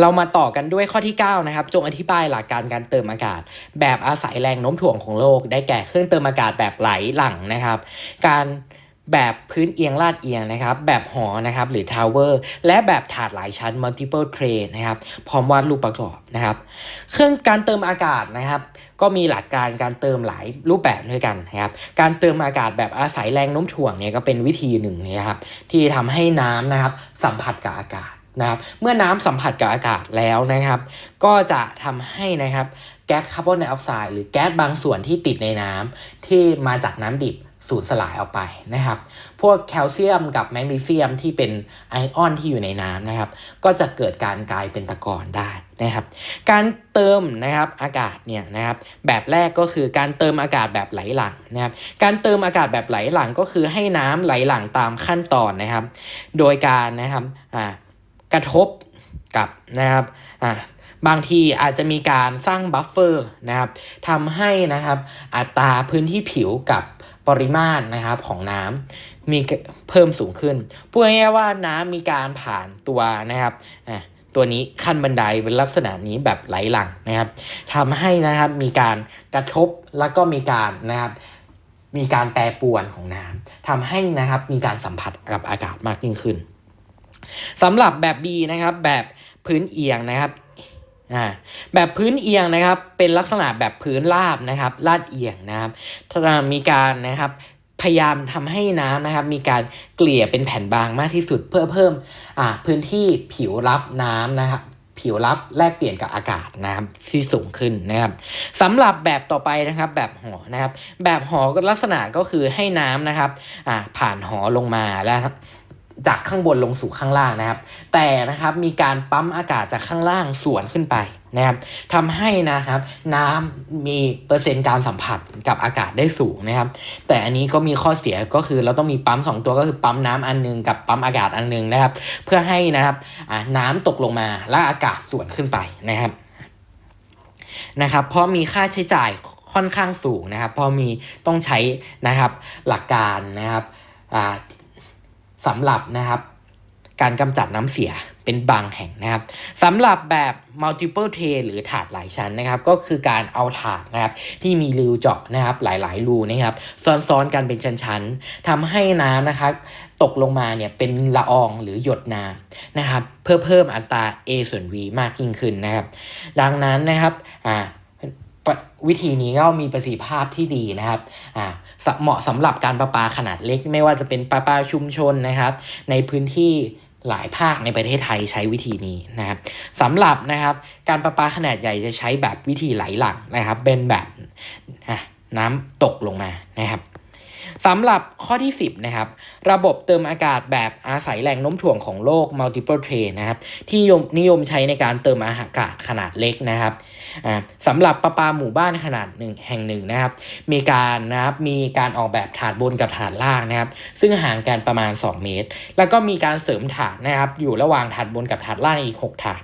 เรามาต่อกันด้วยข้อที่ 9 นะครับ จงอธิบายหลักการการเติมอากาศ แบบอาศัยแรงโน้มถ่วงของโลก ได้แก่เครื่องเติมอากาศแบบไหลหลังนะครับ การแบบพื้นเอียงลาดเอียงนะครับ แบบหอนะครับ หรือ tower และแบบถาดหลายชั้น multiple tray นะครับ พร้อมวาดรูปประกอบนะครับ เครื่องการเติมอากาศนะครับ ก็มีหลักการการเติมหลายรูปแบบด้วยกันนะครับ การเติมอากาศแบบอาศัยแรงโน้มถ่วงเนี่ยก็เป็นวิธีหนึ่งนะครับ ที่ทำให้น้ำนะครับ สัมผัสกับอากาศ นะครับเมื่อน้ำสัมผัสกับอากาศแล้วนะครับ ก็จะทำให้นะครับแก๊สคาร์บอนไดออกไซด์หรือแก๊สบางส่วนที่ติดในน้ำที่มาจากน้ำดิบสูญสลายออกไปนะครับ พวกแคลเซียมกับแมกนีเซียมที่เป็นไอออนที่อยู่ในน้ำนะครับ ก็จะเกิดการกลายเป็นตะกอนได้นะครับ การเติมนะครับอากาศเนี่ยนะครับ แบบแรกก็คือการเติมอากาศแบบไหลหลังนะครับ การเติมอากาศแบบไหลหลังก็คือให้น้ำไหลหลังตามขั้นตอนนะครับ โดยการนะครับอ่า กระทบกับนะครับอ่าบางทีอาจจะมีการสร้างบัฟเฟอร์นะครับทำให้นะครับอัตราพื้นที่ผิวกับปริมาตรนะครับของน้ำมีเพิ่มสูงขึ้นพูดง่ายๆว่าน้ำมีการผ่านตัวนะครับอ่าตัวนี้ขั้นบันไดเป็นลักษณะนี้แบบไหลหลังนะครับทำให้นะครับมีการกระทบแล้วก็มีการนะครับมีการแปรปรวนของน้ำทำให้นะครับมีการสัมผัสกับอากาศมากยิ่งขึ้น สำหรับแบบ B นะครับ แบบพื้นเอียงนะครับอ่าแบบพื้นเอียงนะครับ เป็นลักษณะแบบพื้นราบนะครับลาดเอียงนะครับถ้ามีการนะครับพยายามทำให้น้ำนะครับ มีการเกลี่ยเป็นแผ่นบางมากที่สุดเพื่อเพิ่มอ่าพื้นที่ผิวรับน้ำนะครับผิวรับแลกเปลี่ยนกับอากาศนะครับที่สูงขึ้นนะครับสำหรับแบบต่อไปนะครับ แบบหอนะครับ แบบหอลักษณะก็คือให้น้ำนะครับอ่าผ่านหอลงมาแล้ว จากข้างบนลงสู่ข้างล่างนะครับ แต่นะครับมีการปั๊มอากาศจากข้างล่างสวนขึ้นไปนะครับทำให้นะครับน้ำมีเปอร์เซ็นต์การสัมผัสกับอากาศได้สูงนะครับ แต่อันนี้ก็มีข้อเสียก็คือเราต้องมีปั๊ม 2 ตัวก็คือปั๊มน้ำอันหนึงกับปั๊มอากาศอันหนึงนะครับ เพื่อให้นะครับน้ำตกลงมาและอากาศส่วนขึ้นไปนะครับนะครับ เพราะมีค่าใช้จ่ายค่อนข้างสูงนะครับ เพราะมีต้องใช้นะครับหลักการนะครับอ่า สำหรับนะครับการกำจัดน้ำเสียเป็นบางแห่งนะครับสำหรับแบบ multiple tray หรือถาดหลายชั้นนะครับ ก็คือการเอาถาดนะครับที่มีรูเจาะนะครับหลายๆรูนะครับ ซ้อนๆกันเป็นชั้นๆทำให้น้ำนะครับตกลงมาเนี่ยเป็นละอองหรือหยดน้ำนะครับ เพื่อเพิ่มอัตรา A ส่วน V มากยิ่งขึ้นนะครับ ดังนั้นนะครับอ่า วิธีนี้ก็มีประสิทธิภาพที่ดีนะครับอ่าเหมาะสำหรับการประปาขนาดเล็ก ไม่ว่าจะเป็นประปาชุมชนนะครับ ในพื้นที่หลายภาคในประเทศไทยใช้วิธีนี้นะครับสำหรับนะครับ การประปาขนาดใหญ่จะใช้แบบวิธีไหลหลังนะครับ เป็นแบบน้ำตกลงมานะครับ สำหรับข้อที่ 10 นะครับ ระบบเติมอากาศแบบอาศัยแรงโน้มถ่วงของโลก multiple tray นะครับ ที่นิยมใช้ในการเติมอากาศขนาดเล็กนะครับสำหรับประปาหมู่บ้านขนาดหนึ่งแห่งหนึ่งนะครับ มีการนะครับมีการออกแบบถาดบนกับถาดล่างนะครับ ซึ่งห่างกันประมาณ 2 เมตร แล้วก็มีการเสริมถาดนะครับ อยู่ระหว่างถาดบนกับถาดล่างอีก 6 ถาด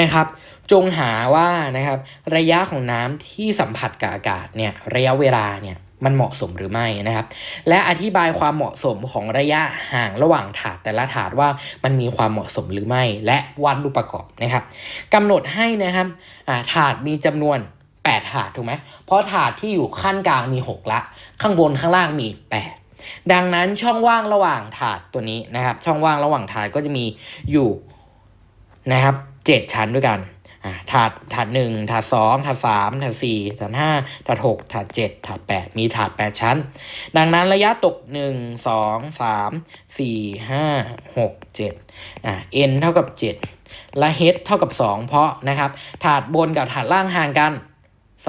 นะครับจงหาว่านะครับระยะของน้ำที่สัมผัสกับอากาศเนี่ยระยะเวลาเนี่ย มันเหมาะสมหรือไม่นะครับ และอธิบายความเหมาะสมของระยะห่างระหว่างถาดแต่ละถาดว่ามันมีความเหมาะสมหรือไม่ และวาดรูปประกอบนะครับกำหนดให้นะครับถาดมีจำนวน 8 ถาดถูกไหมเพราะถาดที่อยู่ขั้นกลางมี 6 ละ ข้างบนข้างล่างมี 8 ดังนั้นช่องว่างระหว่างถาดตัวนี้นะครับ ช่องว่างระหว่างถาดก็จะมีอยู่นะครับ 7 ชั้นด้วยกัน ถาดถาดหนึ่งถาดสองถาดสามถาดสี่ถาดห้าถาดหกถาดเจ็ดถาดแปดมีถาดแปดชั้น ดังนั้นระยะตกหนึ่งสองสามสี่ห้าหกเจ็ดอ่า n เท่ากับเจ็ดและ h เท่ากับสองเพราะนะครับ ถาดบนกับถาดล่างห่างกัน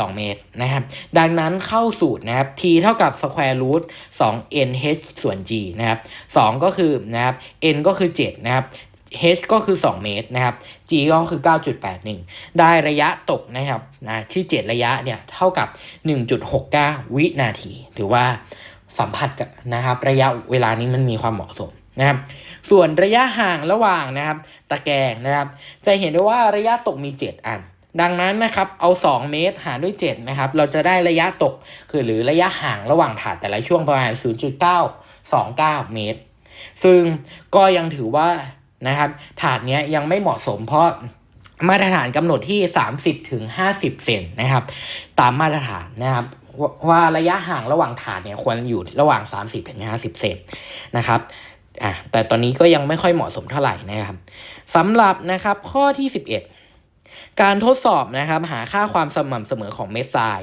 2 เมตรนะครับ ดังนั้นเข้าสูตรนะครับ t เท่ากับ square root 2 n h ส่วน g นะครับ 2 ก็คือนะครับ n ก็คือ 7 นะครับ h ก็คือ 2 เมตรนะครับ g ก็คือ 9.81 ได้ระยะตกนะครับนะที่7ระยะเนี่ยเท่ากับ 1.69 วินาทีถือว่าสัมผัสกับนะครับ ระยะเวลานี้มันมีความเหมาะสมนะครับ ส่วนระยะห่างระหว่างนะครับ ตะแกรงนะครับ จะเห็นได้ว่าระยะตกมี 7 อัน ดังนั้นนะครับ เอา 2 เมตรหารด้วย 7 นะครับ เราจะได้ระยะตก คือหรือระยะห่างระหว่างถาดแต่ละช่วงประมาณ 0.929 เมตร ซึ่งก็ยังถือว่า นะครับ ถาดนี้ยยังไม่เหมาะสมเพราะมาตรฐานกำหนดที่ 30ถึง50 เซนนะครับ ตามมาตรฐานนะครับวว่าระยะห่างระหว่างถาดเนี่ยควรอยู่ระหว่าง 30ถึง50 เซนนะครับอะแต่ตอนนี้ก็ยังไม่ค่อยเหมาะสมเท่าไหร่นะครับสำหรับนะครับข้อที่ 11 การทดสอบนะครับ หาค่าความสม่ำเสมอของเม็ดทราย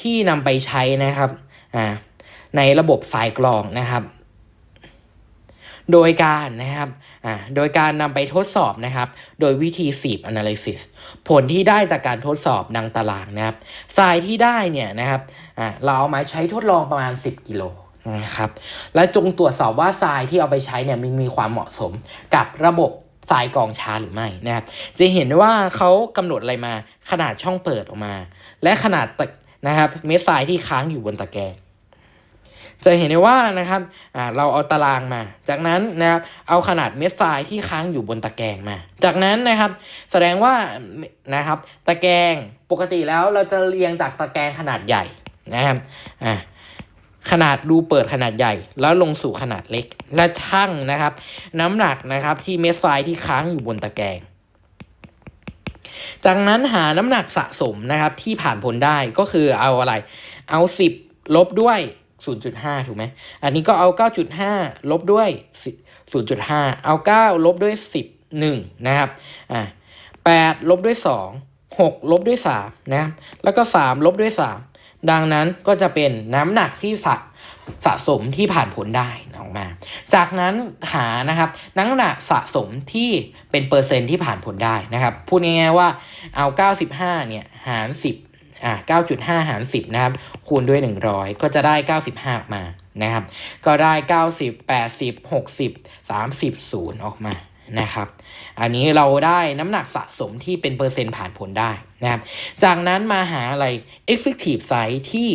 ที่นำไปใช้นะครับอ่าในระบบสายกรองนะครับ โดยการนะครับอ่าโดยการนำไปทดสอบนะครับ โดยวิธี Sieve Analysis ผลที่ได้จากการทดสอบดังตารางนะครับทรายที่ได้เนี่ยนะครับอ่าเราเอามาใช้ทดลองประมาณ 10 กิโลนะครับและจงตรวจสอบว่าทรายที่เอาไปใช้เนี่ยมีมีความเหมาะสมกับระบบทรายกองช้าหรือไม่นะครับ จะเห็นว่าเขากำหนดอะไรมาขนาดช่องเปิดออกมา และขนาดนะครับเม็ดทรายที่ค้างอยู่บนตะแกรง จะเห็นได้ว่านะครับเราเอาตารางมา จากนั้นนะครับเอาขนาดเม็ดทรายที่ค้างอยู่บนตะแกรงมา จากนั้นนะครับแสดงว่านะครับตะแกรงปกติแล้วเราจะเรียงจากตะแกรงขนาดใหญ่นะครับอ่าขนาดรูเปิดขนาดใหญ่ แล้วลงสู่ขนาดเล็ก และชั่งนะครับ น้ำหนักนะครับที่เม็ดทรายที่ค้างอยู่บนตะแกรงจากนั้นหาน้ำหนักสะสมนะครับที่ผ่านพ้นได้ก็คือเอาอะไร เอา 10 ลบด้วย 0.5 ถูกไหม อันนี้ก็เอา 9.5 ลบด้วย 0.5 เอา 9 ลบด้วย 10 1 นะครับ อ่า8ลบด้วย 2 6 ลบด้วย 3 นะครับ แล้วก็ 3 ลบด้วย 3 ดังนั้นก็จะเป็นน้ำหนักที่สะสะสมที่ผ่านผลได้ออกมา จากนั้นหานะครับน้ำหนักสะสมที่เป็นเปอร์เซ็นต์ที่ผ่านผลได้นะครับ พูดง่ายๆว่าเอา 95 เนี่ย หาร 10 อ่า9.5 หาร 10 นะครับ คูณด้วย 100 ก็จะได้ 95ออกมานะครับ ก็ได้ 90 80 60 30 0 ออกมานะครับ อันนี้เราได้น้ำหนักสะสมที่เป็นเปอร์เซ็นต์ผ่านผลได้นะครับ จากนั้นมาหาอะไร effective size ที่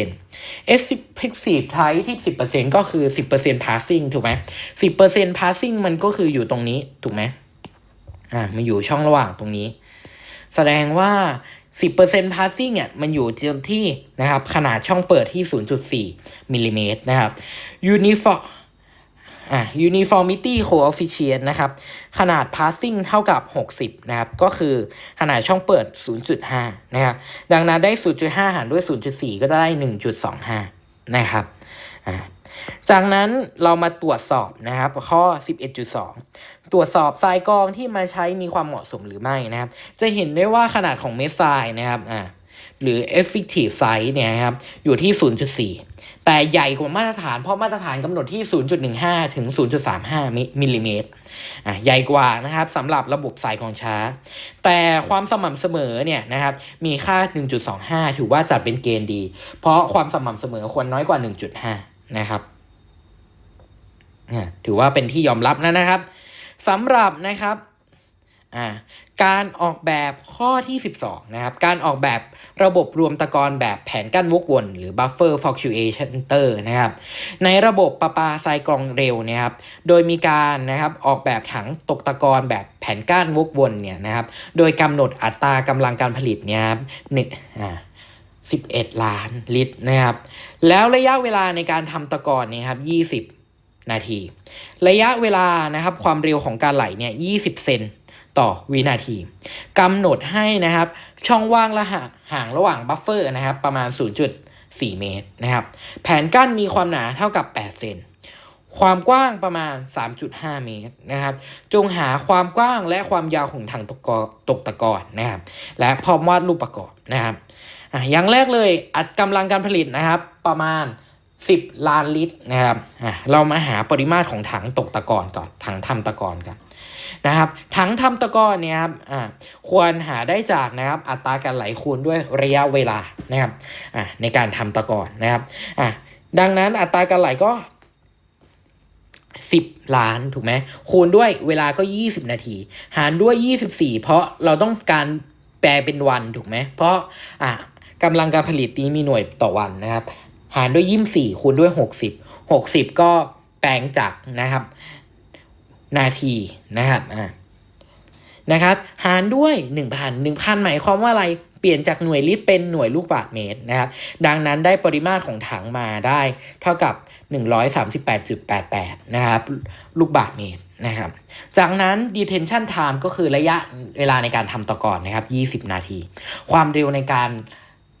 10% effective size ที่ 10%ก็คือ 10% passing ถูกไหม10% passing มันก็คืออยู่ตรงนี้ ถูกไหมอ่ามันอยู่ช่องระหว่างตรงนี้ แสดงว่า 10% passing เนี่ยมันอยู่ที่นะครับขนาดช่องเปิดที่ 0.4มิลลิเมตรนะครับ uniform อะ uniformity coefficient นะครับ ขนาด passing เท่ากับ 60 นะครับ ก็คือขนาดช่องเปิด 0.5 นะครับ ดังนั้นได้ 0.5 หารด้วย 0.4 ก็จะได้ 1.25 นะครับ อ่า จากนั้นเรามาตรวจสอบนะครับข้อ 11.2 ตรวจสอบทรายกองที่มาใช้มีความเหมาะสมหรือไม่นะครับ จะเห็นได้ว่าขนาดของเม็ดทรายนะครับอ่าหรือ effective size เนี่ยครับอยู่ที่ 0.4 แต่ใหญ่กว่ามาตรฐานเพราะมาตรฐานกำหนดที่ 0.15 ถึง 0.35 มิลลิเมตรอะใหญ่กว่านะครับสำหรับระบบสายกองช้า แต่ความสม่ำเสมอเนี่ยนะครับมีค่า 1.25 ถือว่าจัดเป็นเกณฑ์ดี เพราะความสม่ำเสมอควรน้อยกว่า 1.5 นะครับถือว่าเป็นที่ยอมรับนะนะครับสำหรับนะครับการออกแบบข้อที่ 12 นะครับ การออกแบบระบบรวมตะกอนแบบแผนกั้นวกวน หรือ buffer fluctuator นะครับ ในระบบประปาทรายกรองเร็วนะครับ โดยมีการนะครับออกแบบถังตกตะกอนแบบแผนก้านวกวนเนี่ยนะครับ โดยกำหนดอัตรากำลังการผลิตเนี่ยครับหนึ่งอ่า 11 ล้านลิตรนะครับ แล้วระยะเวลาในการทำตะกอนเนี่ยครับ20 นาที ระยะเวลานะครับความเร็วของการไหลเนี่ย20 เซนต่อวินาทีกำหนดให้นะครับ ช่องว่างระห่างระหว่างบัฟเฟอร์นะครับ ประมาณ 0.4 เมตรนะครับ แผนกั้นมีความหนาเท่ากับ 8 เซนความกว้างประมาณ 3.5 เมตรนะครับ จงหาความกว้างและความยาวของถังตกตกตะกอนนะครับ และพร้อมวาดรูปประกอบนะครับ อะอย่างแรกเลยอัดกำลังการผลิตนะครับ ประมาณ 10 ล้านลิตรนะครับอะเรามาหาปริมาตรของถังตกตะกอนก่อนถังทำตะกอนกันนะครับถังทำตะกอนเนี่ยครับอ่าควรหาได้จากนะครับอัตราการไหลคูณด้วยระยะเวลานะครับอ่าในการทำตะกอนนะครับอ่าดังนั้นอัตราการไหลก็10ล้านถูกไหมคูณด้วยเวลาก็20นาที หารด้วย24เพราะเราต้องการแปลเป็นวันถูกไหมเพราะอ่า กำลังการผลิตนี้มีหน่วยต่อวันนะครับ หารด้วย24คูณด้วย60 60ก็แปลงจากนะครับ นาทีนะครับอ่านะครับ หารด้วย1,000 1,000หมายความว่าอะไรเปลี่ยนจากหน่วยลิตรเป็นหน่วยลูกบาศก์เมตรนะครับ ดังนั้นได้ปริมาตรของถังมาได้ เท่ากับ 138.88 นะครับ ลูกบาศก์เมตรนะครับ จากนั้น detention time ก็คือระยะเวลาในการทำตะกอนนะครับ 20 นาที ความเร็วในการ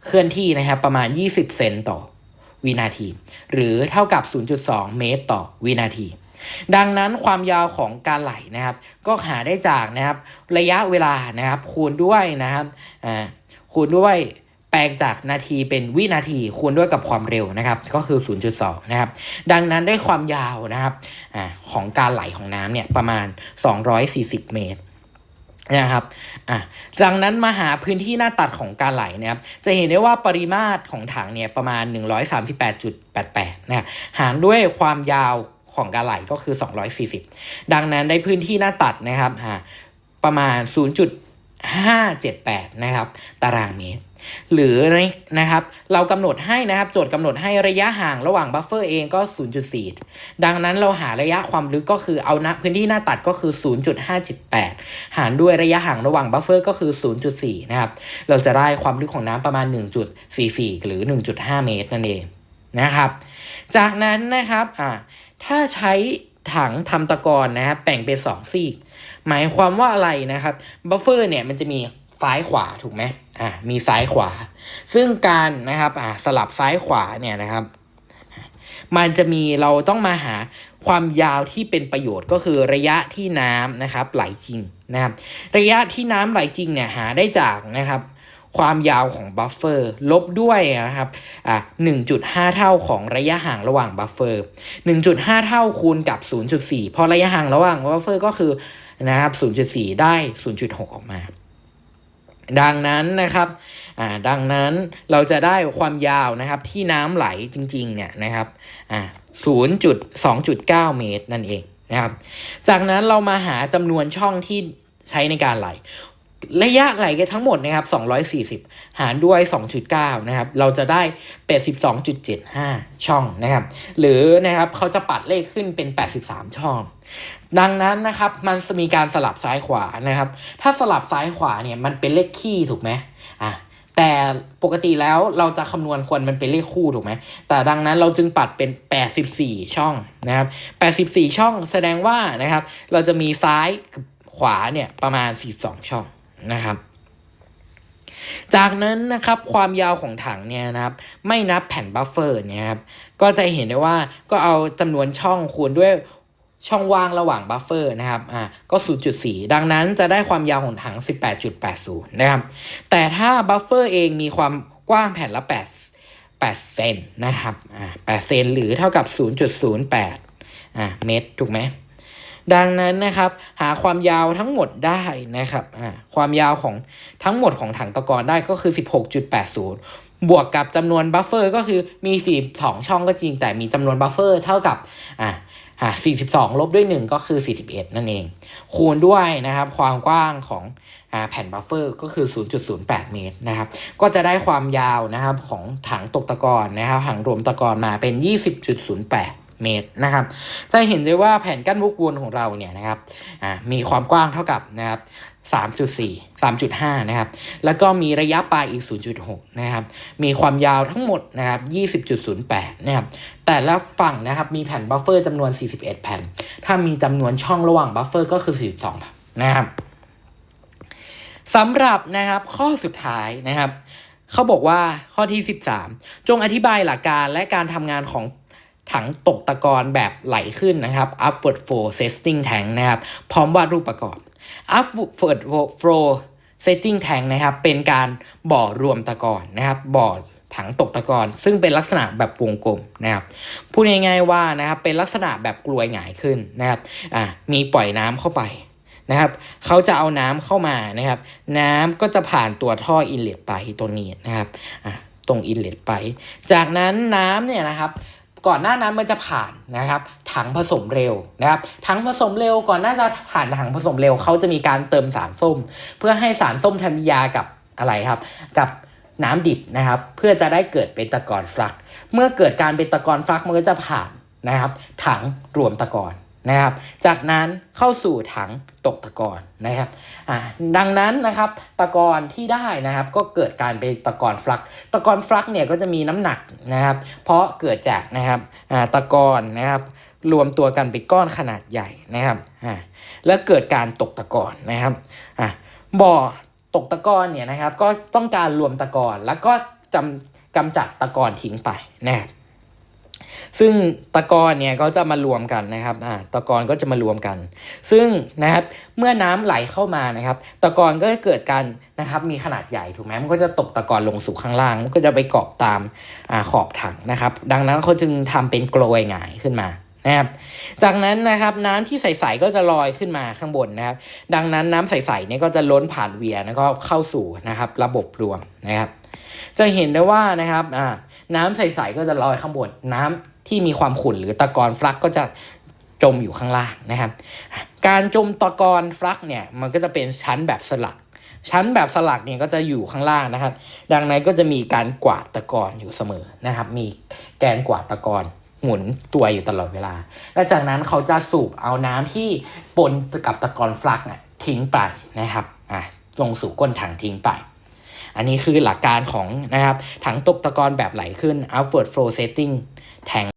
เคลื่อนที่นะครับประมาณ 20 เซนต่อวินาที หรือเท่ากับ 0.2 เมตรต่อวินาที ดังนั้นความยาวของการไหลนะครับ ก็หาได้จากนะครับระยะเวลานะครับคูณด้วยนะครับคูณด้วยแปลงจากนาทีเป็นวินาทีคูณด้วยกับความเร็วนะครับ ก็คือ 0.2 นะครับ ดังนั้นได้ความยาวนะครับอของการไหลของน้ำเนี่ยประมาณ 240 เมตร นะครับ อะดังนั้นมาหาพื้นที่หน้าตัดของการไหลนะครับ จะเห็นได้ว่าปริมาตรของถังเนี่ยประมาณ 138.88นะครับหารด้วยความยาวของการไหลก็คือ 240 ดังนั้นได้พื้นที่หน้าตัดนะครับอ่าประมาณ 578 นะครับ ตารางเมตร หรือนะครับ เรากำหนดให้นะครับ โจทย์กำหนดให้ระยะห่างระหว่างบัฟเฟอร์เองก็ 0.4 ดังนั้นเราหาระยะความลึกก็คือเอานะพื้นที่หน้าตัดก็คือ 0.578 หารด้วยระยะห่างระหว่างบัฟเฟอร์ก็คือ 0.4 นะครับ เราจะได้ความลึกของน้ำประมาณ 1.44 หรือ 1.5 เมตรนั่นเองนะครับ จากนั้นนะครับ อ่า ถ้าใช้ถังทำตะกอนนะครับแบ่งเป็นสองซีก หมายความว่าอะไรนะครับบัฟเฟอร์เนี่ยมันจะมีซ้ายขวาถูกไหมอ่ามีซ้ายขวา ซึ่งการนะครับอ่าสลับซ้ายขวาเนี่ยนะครับ มันจะมีเราต้องมาหาความยาวที่เป็นประโยชน์ก็คือระยะที่น้ำนะครับไหลจริงนะครับ ระยะที่น้ำไหลจริงเนี่ยหาได้จากนะครับ ความยาวของบัฟเฟอร์ลบด้วยนะครับอ่า1.5 เท่าของระยะห่างระหว่างบัฟเฟอร์1.5 เท่าคูณกับ 0.4 พอระยะห่างระหว่างบัฟเฟอร์ก็คือนะครับ0.4 ได้ 0.6 ออกมา ดังนั้นนะครับอ่าดังนั้นเราจะได้ความยาวนะครับที่น้ำไหลจริงๆเนี่ยนะครับอ่า0.2.9 เมตรนั่นเองนะครับ จากนั้นเรามาหาจำนวนช่องที่ใช้ในการไหล ระยะไหลกันทั้งหมดนะครับ 240 หารด้วย 2.9 นะครับ เราจะได้ 82.75 ช่องนะครับ หรือนะครับเขาจะปัดเลขขึ้นเป็น 83 ช่อง ดังนั้นนะครับมันจะมีการสลับซ้ายขวานะครับ ถ้าสลับซ้ายขวาเนี่ยมันเป็นเลขคี่ถูกไหมอะแต่ปกติแล้วเราจะคำนวณควรมันเป็นเลขคู่ถูกไหม แต่ดังนั้นเราจึงปัดเป็น 84 ช่องนะครับ 84 ช่องแสดงว่านะครับ เราจะมีซ้ายกับขวาเนี่ยประมาณ 42 ช่อง นะครับ จากนั้นนะครับความยาวของถังเนี่ยนะครับ ไม่นับแผ่นบัฟเฟอร์เนี่ยครับก็จะเห็นได้ว่าก็เอาจำนวนช่องคูณด้วยช่องว่างระหว่างบัฟเฟอร์นะครับ อ่า ก็ 0.4 ดังนั้นจะได้ความยาวของถัง 18.80 นะครับ แต่ถ้าบัฟเฟอร์เองมีความกว้างแผ่นละ 8 8 เซนนะครับ อ่า 8 เซนหรือเท่ากับ 0.08 อ่า เมตร ถูกไหม ดังนั้นนะครับหาความยาวทั้งหมดได้นะครับความยาวของทั้งหมดของถังตะกอนได้ก็คือ 16.80 บวกกับจำนวนบัฟเฟอร์ก็คือมี 42 ช่องก็จริง แต่มีจำนวนบัฟเฟอร์เท่ากับอ่าอ่า42 ลบด้วย 1 ก็คือ 41 นั่นเอง คูณด้วยนะครับ ความกว้างของอแผ่นบัฟเฟอร์ก็คือ 0.08 เมตรนะครับ ก็จะได้ความยาวนะครับของถังตกตะกอนนะครับถังรวมตะกอนมาเป็น 20.08 เมตรนะครับ จะเห็นได้ว่าแผ่นกั้นวกวนของเราเนี่ยนะครับอ่ามีความกว้างเท่ากับนะครับ3.4 3.5 นะครับ แล้วก็มีระยะปลายอีก 0.6 นะครับ มีความยาวทั้งหมดนะครับ 20.08 นะครับ แต่ละฝั่งนะครับ มีแผ่นบัฟเฟอร์จำนวน 41 แผ่น ถ้ามีจำนวนช่องระหว่างบัฟเฟอร์ก็คือ 42 นะครับสำหรับนะครับข้อสุดท้ายนะครับ เขาบอกว่าข้อที่ 13 จงอธิบายหลักการและการทำงานของ ถังตกตะกอนแบบไหลขึ้นนะครับ upward flow setting tank นะครับ พร้อมวาดรูปประกอบ upward flow setting tank นะครับ เป็นการบ่อรวมตะกอนนะครับ บ่อถังตกตะกอนซึ่งเป็นลักษณะแบบวงกลมนะครับพูดง่ายๆว่านะครับเป็นลักษณะแบบกลวยหงายขึ้นนะครับอ่ามีปล่อยน้ำเข้าไปนะครับเขาจะเอาน้ำเข้ามานะครับ น้ำก็จะผ่านตัวท่ออินเลตไปตรงนี้นะครับอ่าตรงอินเลตไป จากนั้นน้ำเนี่ยนะครับ ก่อนหน้านั้นมันจะผ่านนะครับถังผสมเร็วนะครับถังผสมเร็วก่อนหน้าจะผ่านถังผสมเร็วเขาจะมีการเติมสารส้ม เพื่อให้สารส้มทำยากับอะไรครับ กับน้ำดิบนะครับ เพื่อจะได้เกิดเป็นตะกอนฟลัก เมื่อเกิดการเป็นตะกอนฟลักมันก็จะผ่านนะครับ ถังรวมตะกอน นะครับ จากนั้นเข้าสู่ถังตกตะกอนนะครับดังนั้นนะครับตะกอนที่ได้นะครับ ก็เกิดการเป็นตะกอนฟลัก ตะกอนฟลักเนี่ยก็จะมีน้ำหนักนะครับ เพราะเกิดจากนะครับตะกอนนะครับรวมตัวกันเป็นก้อนขนาดใหญ่นะครับแล้วเกิดการตกตะกอนนะครับบ่อตกตะกอนเนี่ยนะครับ ก็ต้องการรวมตะกอนแล้วก็จำกำจัดตะกอนทิ้งไปนะครับ ซึ่งตะกอนเนี่ยก็จะมารวมกันนะครับอ่าตะกอนก็จะมารวมกัน ซึ่งนะครับเมื่อน้ำไหลเข้ามานะครับ ตะกอนก็จะเกิดการนะครับมีขนาดใหญ่ถูกไหมมันก็จะตกตะกอนลงสู่ข้างล่างมันก็จะไปเกาะตามอ่าขอบถังนะครับ ดังนั้นเขาจึงทำเป็นกลวยหงายขึ้นมานะครับ จากนั้นนะครับน้ำที่ใสๆก็จะลอยขึ้นมาข้างบนนะครับ ดังนั้นน้ำใสๆเนี่ยก็จะล้นผ่านเวียแล้วก็เข้าสู่นะครับ ระบบรวมนะครับ จะเห็นได้ว่านะครับอ่าน้ำใสๆก็จะลอยข้างบนน้ำที่มีความขุ่นหรือตะกอนฟลักก็จะจมอยู่ข้างล่างนะครับ การจมตะกอนฟลักเนี่ยมันก็จะเป็นชั้นแบบสลัก ชั้นแบบสลักเนี่ยก็จะอยู่ข้างล่างนะครับ ดังนั้นก็จะมีการกวาดตะกอนอยู่เสมอนะครับ มีแกนกวาดตะกอนหมุนตัวอยู่ตลอดเวลา และจากนั้นเขาจะสูบเอาน้ำที่ปนกับตะกอนฟลักน่ะทิ้งไปนะครับ อะลงสู่ก้นถังทิ้งไป อันนี้คือหลักการของนะครับถังตกตะกอนแบบไหลขึ้น outward flow setting แทง